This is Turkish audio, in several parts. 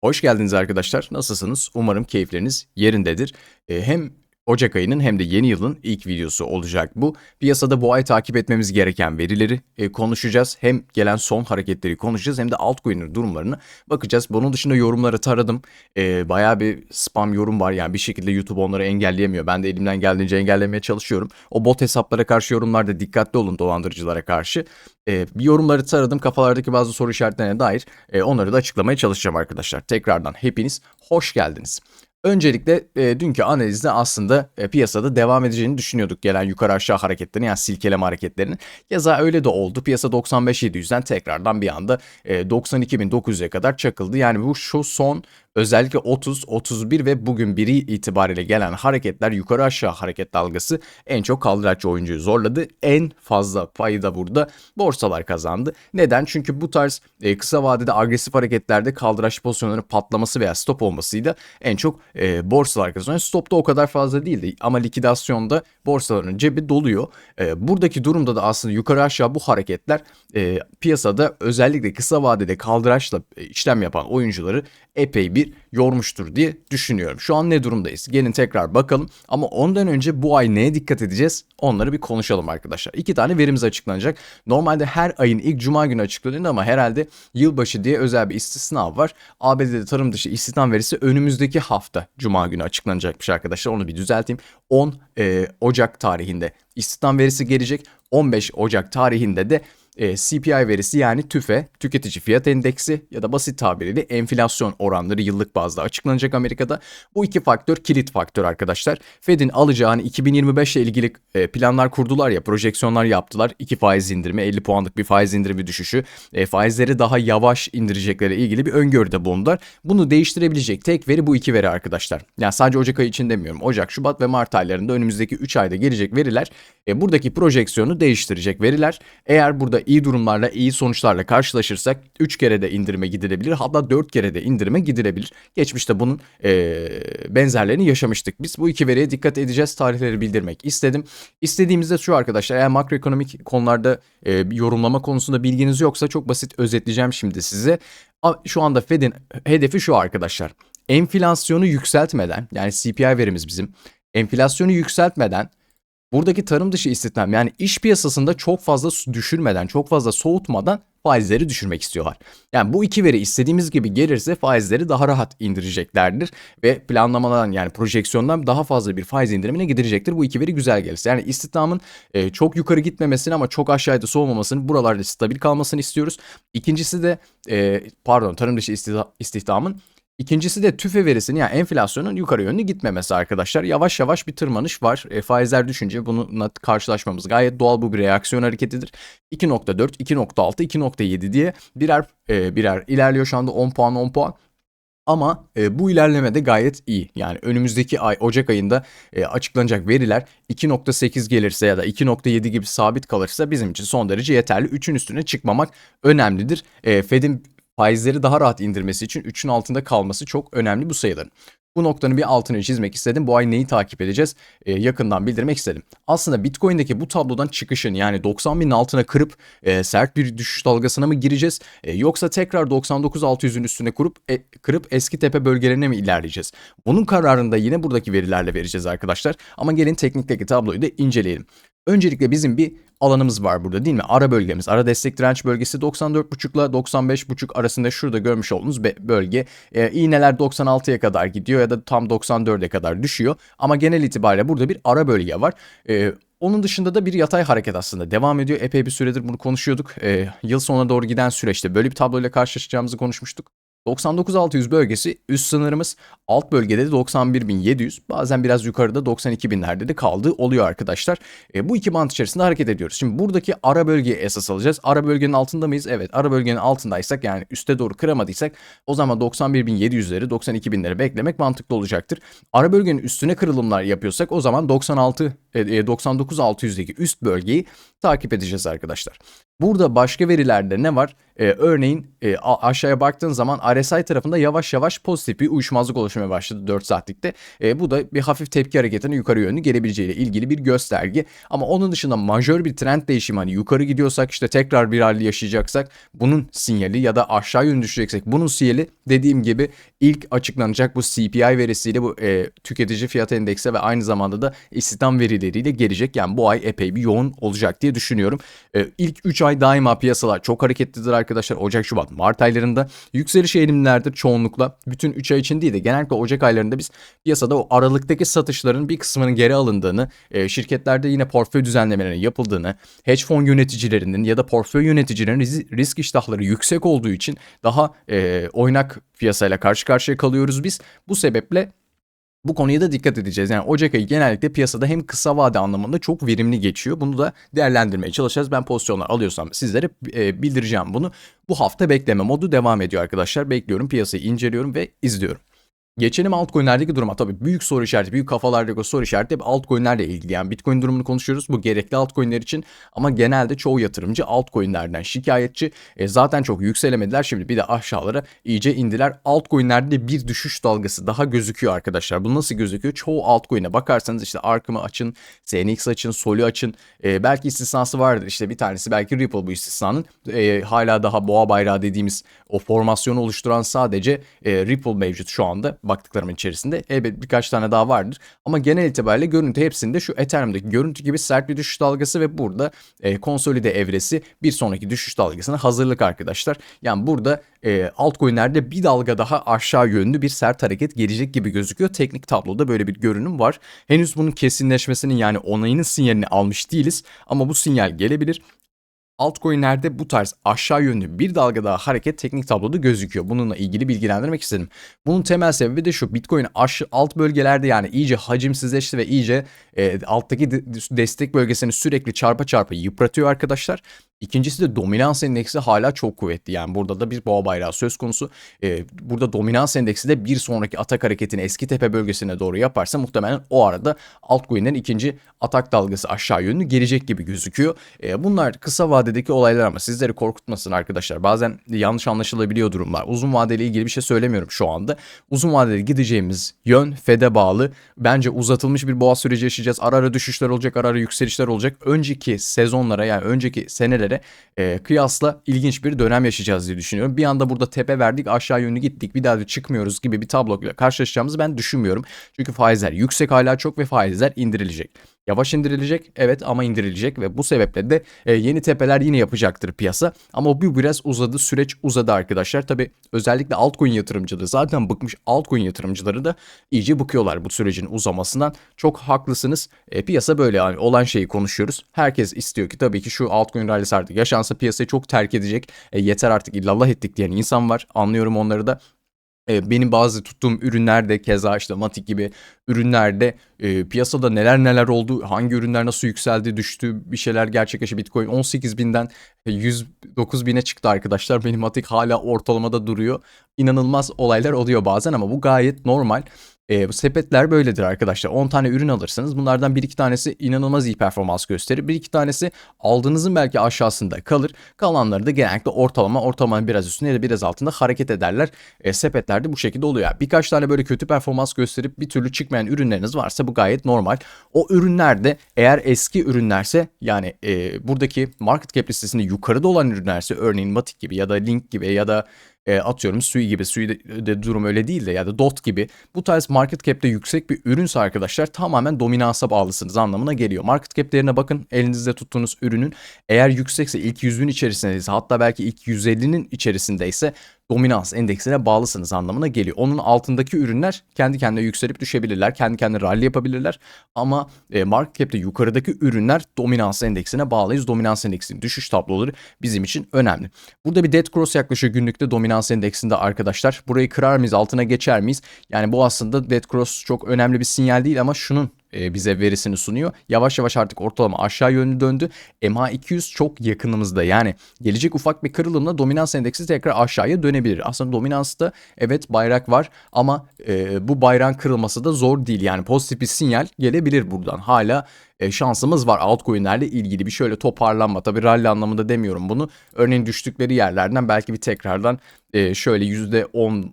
Hoş geldiniz arkadaşlar. Nasılsınız? Umarım keyifleriniz yerindedir. Ee, hem Ocak ayının hem de yeni yılın ilk videosu olacak bu. Piyasada bu ay takip etmemiz gereken verileri e, konuşacağız. Hem gelen son hareketleri konuşacağız hem de altcoin'in durumlarını bakacağız. Bunun dışında yorumları taradım. E, bayağı bir spam yorum var yani bir şekilde YouTube onları engelleyemiyor. Ben de elimden geldiğince engellemeye çalışıyorum. O bot hesaplara karşı yorumlarda dikkatli olun dolandırıcılara karşı. E, bir yorumları taradım kafalardaki bazı soru işaretlerine dair e, onları da açıklamaya çalışacağım arkadaşlar. Tekrardan hepiniz hoş geldiniz. Öncelikle e, dünkü analizde aslında e, piyasada devam edeceğini düşünüyorduk gelen yukarı aşağı hareketlerini yani silkeleme hareketlerini. Keza öyle de oldu. Piyasa 95.700'den tekrardan bir anda e, 92.900'e kadar çakıldı. Yani bu şu son Özellikle 30, 31 ve bugün biri itibariyle gelen hareketler yukarı aşağı hareket dalgası en çok kaldıraççı oyuncuyu zorladı. En fazla payı da burada borsalar kazandı. Neden? Çünkü bu tarz e, kısa vadede agresif hareketlerde kaldıraç pozisyonların patlaması veya stop olmasıyla en çok e, borsalar kazanıyor. Stopta o kadar fazla değildi ama likidasyonda borsaların cebi doluyor. E, buradaki durumda da aslında yukarı aşağı bu hareketler e, piyasada özellikle kısa vadede kaldıraçla e, işlem yapan oyuncuları epey bir yormuştur diye düşünüyorum. Şu an ne durumdayız? Gelin tekrar bakalım. Ama ondan önce bu ay neye dikkat edeceğiz? Onları bir konuşalım arkadaşlar. İki tane verimiz açıklanacak. Normalde her ayın ilk cuma günü açıklanıyor ama herhalde yılbaşı diye özel bir istisna var. ABD'de tarım dışı istihdam verisi önümüzdeki hafta cuma günü açıklanacakmış arkadaşlar. Onu bir düzelteyim. 10 e, Ocak tarihinde istihdam verisi gelecek. 15 Ocak tarihinde de e, CPI verisi yani TÜFE, tüketici fiyat endeksi ya da basit tabiriyle enflasyon oranları yıllık bazda açıklanacak Amerika'da. Bu iki faktör kilit faktör arkadaşlar. Fed'in alacağı hani 2025 ile ilgili e, planlar kurdular ya, projeksiyonlar yaptılar. 2 faiz indirimi, 50 puanlık bir faiz indirimi düşüşü, e, faizleri daha yavaş indirecekleri ilgili bir öngörüde bulundular. Bunu değiştirebilecek tek veri bu iki veri arkadaşlar. Yani sadece Ocak ayı için demiyorum. Ocak, Şubat ve Mart aylarında önümüzdeki 3 ayda gelecek veriler e, buradaki projeksiyonu değiştirecek veriler. Eğer burada iyi durumlarla, iyi sonuçlarla karşılaşırsak 3 kere de indirime gidilebilir. Hatta 4 kere de indirime gidilebilir. Geçmişte bunun e, benzerlerini yaşamıştık. Biz bu iki veriye dikkat edeceğiz. Tarihleri bildirmek istedim. İstediğimizde şu arkadaşlar eğer makroekonomik konularda e, yorumlama konusunda bilginiz yoksa çok basit özetleyeceğim şimdi size. Şu anda Fed'in hedefi şu arkadaşlar. Enflasyonu yükseltmeden yani CPI verimiz bizim. Enflasyonu yükseltmeden Buradaki tarım dışı istihdam yani iş piyasasında çok fazla düşürmeden, çok fazla soğutmadan faizleri düşürmek istiyorlar. Yani bu iki veri istediğimiz gibi gelirse faizleri daha rahat indireceklerdir ve planlamadan yani projeksiyondan daha fazla bir faiz indirimine gidecektir. Bu iki veri güzel gelirse. Yani istihdamın e, çok yukarı gitmemesini ama çok aşağıda soğumamasını, buralarda stabil kalmasını istiyoruz. İkincisi de e, pardon tarım dışı istihdamın İkincisi de tüfe verisinin yani enflasyonun yukarı yönlü gitmemesi arkadaşlar. Yavaş yavaş bir tırmanış var. E, faizler düşünce bununla karşılaşmamız gayet doğal bu bir reaksiyon hareketidir. 2.4, 2.6, 2.7 diye birer e, birer ilerliyor şu anda 10 puan 10 puan. Ama e, bu ilerleme de gayet iyi. Yani önümüzdeki ay Ocak ayında e, açıklanacak veriler 2.8 gelirse ya da 2.7 gibi sabit kalırsa bizim için son derece yeterli. 3'ün üstüne çıkmamak önemlidir. E, Fed'in faizleri daha rahat indirmesi için 3'ün altında kalması çok önemli bu sayıların. Bu noktanın bir altını çizmek istedim. Bu ay neyi takip edeceğiz? Ee, yakından bildirmek istedim. Aslında Bitcoin'deki bu tablodan çıkışın yani 90 binin altına kırıp e, sert bir düşüş dalgasına mı gireceğiz? E, yoksa tekrar 99.600'ün üstüne kurup e, kırıp eski tepe bölgelerine mi ilerleyeceğiz? Bunun kararını da yine buradaki verilerle vereceğiz arkadaşlar. Ama gelin teknikteki tabloyu da inceleyelim. Öncelikle bizim bir alanımız var burada değil mi? Ara bölgemiz, ara destek direnç bölgesi 94.5 ile 95.5 arasında şurada görmüş olduğunuz bölge. E, iğneler 96'ya kadar gidiyor ya da tam 94'e kadar düşüyor. Ama genel itibariyle burada bir ara bölge var. E, onun dışında da bir yatay hareket aslında devam ediyor. Epey bir süredir bunu konuşuyorduk. E, yıl sonuna doğru giden süreçte böyle bir tabloyla karşılaşacağımızı konuşmuştuk. 99.600 bölgesi üst sınırımız. Alt bölgede de 91.700. Bazen biraz yukarıda 92.000'lerde de kaldığı oluyor arkadaşlar. E, bu iki bant içerisinde hareket ediyoruz. Şimdi buradaki ara bölgeyi esas alacağız. Ara bölgenin altında mıyız? Evet. Ara bölgenin altındaysak yani üste doğru kıramadıysak o zaman 91.700'leri 92.000'leri beklemek mantıklı olacaktır. Ara bölgenin üstüne kırılımlar yapıyorsak o zaman 96 e, 99.600'deki üst bölgeyi takip edeceğiz arkadaşlar. Burada başka verilerde ne var? Ee, örneğin e, aşağıya baktığın zaman RSI tarafında yavaş yavaş pozitif bir uyuşmazlık oluşmaya başladı 4 saatlikte. E, bu da bir hafif tepki hareketine yukarı yönlü gelebileceğiyle ilgili bir gösterge. Ama onun dışında majör bir trend değişimi hani yukarı gidiyorsak işte tekrar bir hali yaşayacaksak bunun sinyali ya da aşağı yönlü düşeceksek bunun sinyali dediğim gibi ilk açıklanacak bu CPI verisiyle bu e, tüketici fiyat endeksi ve aynı zamanda da istihdam verileriyle gelecek. Yani bu ay epey bir yoğun olacak diye düşünüyorum. E, ilk 3 ay daima piyasalar çok hareketlidir arkadaşlar. Ocak, Şubat, Mart aylarında yükseliş eğilimlerdir çoğunlukla. Bütün 3 ay için değil de genellikle Ocak aylarında biz piyasada o aralıktaki satışların bir kısmının geri alındığını, e, şirketlerde yine portföy düzenlemelerinin yapıldığını, hedge fon yöneticilerinin ya da portföy yöneticilerinin risk iştahları yüksek olduğu için daha e, oynak piyasayla karşı karşıya kalıyoruz biz. Bu sebeple bu konuya da dikkat edeceğiz. Yani Ocak ayı genellikle piyasada hem kısa vade anlamında çok verimli geçiyor. Bunu da değerlendirmeye çalışacağız. Ben pozisyonlar alıyorsam sizlere e, bildireceğim bunu. Bu hafta bekleme modu devam ediyor arkadaşlar. Bekliyorum, piyasayı inceliyorum ve izliyorum. Geçelim altcoin'lerdeki duruma. Tabii büyük soru işareti, büyük kafalardaki soru işareti hep altcoin'lerle ilgili. Yani Bitcoin durumunu konuşuyoruz. Bu gerekli altcoin'ler için ama genelde çoğu yatırımcı altcoin'lerden şikayetçi. E, zaten çok yükselemediler. Şimdi bir de aşağılara iyice indiler. Altcoin'lerde bir düşüş dalgası daha gözüküyor arkadaşlar. Bu nasıl gözüküyor? Çoğu altcoin'e bakarsanız işte Ark'ımı açın, SNX açın, Sol'ü açın. E, belki istisnası vardır. İşte bir tanesi belki Ripple bu istisnanın. E, hala daha boğa bayrağı dediğimiz o formasyonu oluşturan sadece e, Ripple mevcut şu anda baktıklarımın içerisinde. Elbet birkaç tane daha vardır. Ama genel itibariyle görüntü hepsinde şu Ethereum'daki görüntü gibi sert bir düşüş dalgası ve burada e, konsolide evresi bir sonraki düşüş dalgasına hazırlık arkadaşlar. Yani burada e, altcoin'lerde bir dalga daha aşağı yönlü bir sert hareket gelecek gibi gözüküyor. Teknik tabloda böyle bir görünüm var. Henüz bunun kesinleşmesinin yani onayının sinyalini almış değiliz ama bu sinyal gelebilir altcoin'lerde bu tarz aşağı yönlü bir dalga daha hareket teknik tabloda gözüküyor. Bununla ilgili bilgilendirmek istedim. Bunun temel sebebi de şu Bitcoin aş alt bölgelerde yani iyice hacimsizleşti ve iyice e, alttaki destek bölgesini sürekli çarpa çarpa yıpratıyor arkadaşlar. İkincisi de dominans endeksi hala çok kuvvetli. Yani burada da bir boğa bayrağı söz konusu. Ee, burada dominans endeksi de bir sonraki atak hareketini eski tepe bölgesine doğru yaparsa muhtemelen o arada altcoin'lerin ikinci atak dalgası aşağı yönlü gelecek gibi gözüküyor. Ee, bunlar kısa vadedeki olaylar ama sizleri korkutmasın arkadaşlar. Bazen yanlış anlaşılabiliyor durumlar. Uzun vadeli ilgili bir şey söylemiyorum şu anda. Uzun vadeli gideceğimiz yön FED'e bağlı. Bence uzatılmış bir boğa süreci yaşayacağız. Ara ara düşüşler olacak, ara ara yükselişler olacak. Önceki sezonlara yani önceki seneler senelere e, kıyasla ilginç bir dönem yaşayacağız diye düşünüyorum. Bir anda burada tepe verdik aşağı yönlü gittik bir daha da çıkmıyoruz gibi bir tabloyla karşılaşacağımızı ben düşünmüyorum. Çünkü faizler yüksek hala çok ve faizler indirilecek. Yavaş indirilecek evet ama indirilecek ve bu sebeple de e, yeni tepeler yine yapacaktır piyasa. Ama bu biraz uzadı süreç uzadı arkadaşlar. Tabi özellikle altcoin yatırımcıları zaten bıkmış altcoin yatırımcıları da iyice bıkıyorlar bu sürecin uzamasından. Çok haklısınız. E, piyasa böyle yani olan şeyi konuşuyoruz. Herkes istiyor ki tabii ki şu altcoin rallisi artık yaşansa piyasayı çok terk edecek. E, yeter artık illallah ettik diyen insan var. Anlıyorum onları da. E, benim bazı tuttuğum ürünlerde keza işte Matic gibi ürünlerde e, piyasada neler neler oldu, hangi ürünler nasıl yükseldi, düştü, bir şeyler gerçekleşti. Bitcoin 18 binden 109 bine çıktı arkadaşlar. Benim Matic hala ortalamada duruyor. İnanılmaz olaylar oluyor bazen ama bu gayet normal. E, bu sepetler böyledir arkadaşlar. 10 tane ürün alırsınız. Bunlardan 1-2 tanesi inanılmaz iyi performans gösterir. 1-2 tanesi aldığınızın belki aşağısında kalır. Kalanları da genellikle ortalama, ortalamanın biraz üstünde ya da biraz altında hareket ederler. E, sepetlerde bu şekilde oluyor. Birkaç tane böyle kötü performans gösterip bir türlü çıkmayan ürünleriniz varsa bu gayet normal. O ürünlerde eğer eski ürünlerse yani e, buradaki market cap listesinde yukarıda olan ürünlerse örneğin Matic gibi ya da Link gibi ya da e, atıyorum Sui gibi Sui de, de durum öyle değil de ya da Dot gibi bu tarz market cap'te yüksek bir ürünse arkadaşlar tamamen dominansa bağlısınız anlamına geliyor. Market cap değerine bakın elinizde tuttuğunuz ürünün eğer yüksekse ilk 100'ün içerisindeyse hatta belki ilk 150'nin içerisindeyse dominans endeksine bağlısınız anlamına geliyor. Onun altındaki ürünler kendi kendine yükselip düşebilirler. Kendi kendine rally yapabilirler. Ama e, market cap'te yukarıdaki ürünler dominans endeksine bağlıyız. Dominans endeksinin düşüş tabloları bizim için önemli. Burada bir dead cross yaklaşıyor günlükte dominans endeksinde arkadaşlar. Burayı kırar mıyız? Altına geçer miyiz? Yani bu aslında dead cross çok önemli bir sinyal değil ama şunun e, bize verisini sunuyor. Yavaş yavaş artık ortalama aşağı yönlü döndü. MA200 çok yakınımızda. Yani gelecek ufak bir kırılımla dominans endeksi tekrar aşağıya dönebilir. Aslında dominansta evet bayrak var ama e, bu bayrağın kırılması da zor değil. Yani pozitif bir sinyal gelebilir buradan. Hala e, şansımız var altcoin'lerle ilgili bir şöyle toparlanma. Tabii rally anlamında demiyorum bunu. Örneğin düştükleri yerlerden belki bir tekrardan e, şöyle %10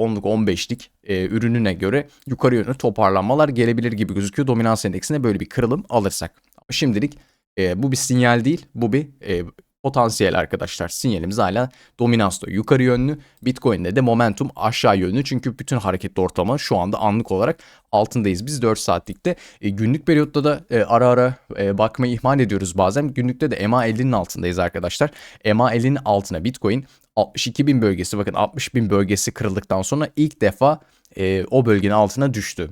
10'luk 15'lik e, ürününe göre yukarı yönlü toparlanmalar gelebilir gibi gözüküyor. Dominans endeksine böyle bir kırılım alırsak. Şimdilik e, bu bir sinyal değil. Bu bir e, potansiyel arkadaşlar. Sinyalimiz hala dominansta yukarı yönlü. Bitcoin'de de momentum aşağı yönlü. Çünkü bütün hareketli ortalama şu anda anlık olarak altındayız. Biz 4 saatlikte e, günlük periyotta da e, ara ara e, bakmayı ihmal ediyoruz bazen. Günlükte de MA50'nin altındayız arkadaşlar. MA50'nin altına Bitcoin 62 bin bölgesi bakın 60 bin bölgesi kırıldıktan sonra ilk defa e, o bölgenin altına düştü.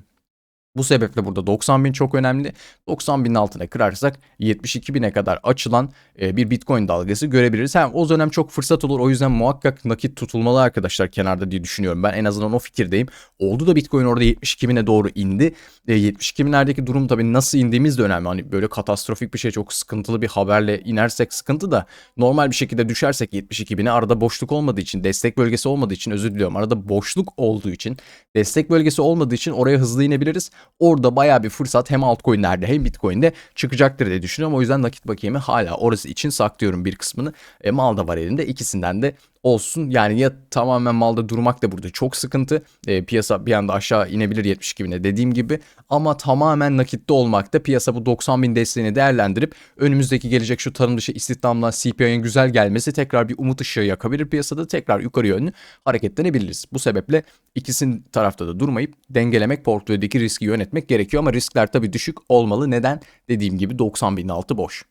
Bu sebeple burada 90 bin çok önemli. 90 binin altına kırarsak 72 bine kadar açılan e, bir Bitcoin dalgası görebiliriz. Hem o dönem çok fırsat olur. O yüzden muhakkak nakit tutulmalı arkadaşlar kenarda diye düşünüyorum. Ben en azından o fikirdeyim. Oldu da Bitcoin orada 72 bine doğru indi. E, 72 binlerdeki durum tabii nasıl indiğimiz de önemli. Hani böyle katastrofik bir şey çok sıkıntılı bir haberle inersek sıkıntı da normal bir şekilde düşersek 72 bine arada boşluk olmadığı için destek bölgesi olmadığı için özür diliyorum. Arada boşluk olduğu için destek bölgesi olmadığı için oraya hızlı inebiliriz. Orada baya bir fırsat hem altcoin'lerde hem Bitcoin'de çıkacaktır diye düşünüyorum. O yüzden nakit bakiyemi hala orası için saklıyorum bir kısmını. E, mal da var elinde. ikisinden de olsun. Yani ya tamamen malda durmak da burada çok sıkıntı. E, piyasa bir anda aşağı inebilir 72 bine dediğim gibi. Ama tamamen nakitte olmak da piyasa bu 90 bin desteğini değerlendirip önümüzdeki gelecek şu tarım dışı istihdamla CPI'nin güzel gelmesi tekrar bir umut ışığı yakabilir piyasada. Tekrar yukarı yönlü hareketlenebiliriz. Bu sebeple ikisinin tarafta da durmayıp dengelemek, portföydeki riski yönetmek gerekiyor. Ama riskler tabii düşük olmalı. Neden? Dediğim gibi 90 bin altı boş.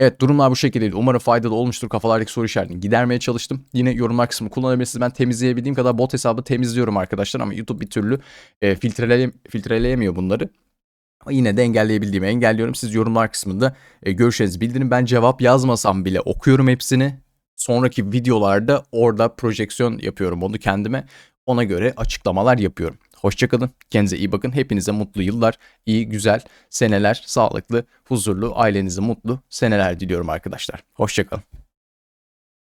Evet durumlar bu şekildeydi. Umarım faydalı olmuştur. Kafalardaki soru işaretini gidermeye çalıştım. Yine yorumlar kısmı kullanabilirsiniz. Ben temizleyebildiğim kadar bot hesabı temizliyorum arkadaşlar ama YouTube bir türlü e, filtrele, filtreleyemiyor bunları. Ama yine de engelleyebildiğimi engelliyorum. Siz yorumlar kısmında e, görüşlerinizi bildirin. Ben cevap yazmasam bile okuyorum hepsini. Sonraki videolarda orada projeksiyon yapıyorum onu kendime. Ona göre açıklamalar yapıyorum. Hoşçakalın. Kendinize iyi bakın. Hepinize mutlu yıllar, iyi, güzel seneler, sağlıklı, huzurlu, ailenize mutlu seneler diliyorum arkadaşlar. Hoşçakalın.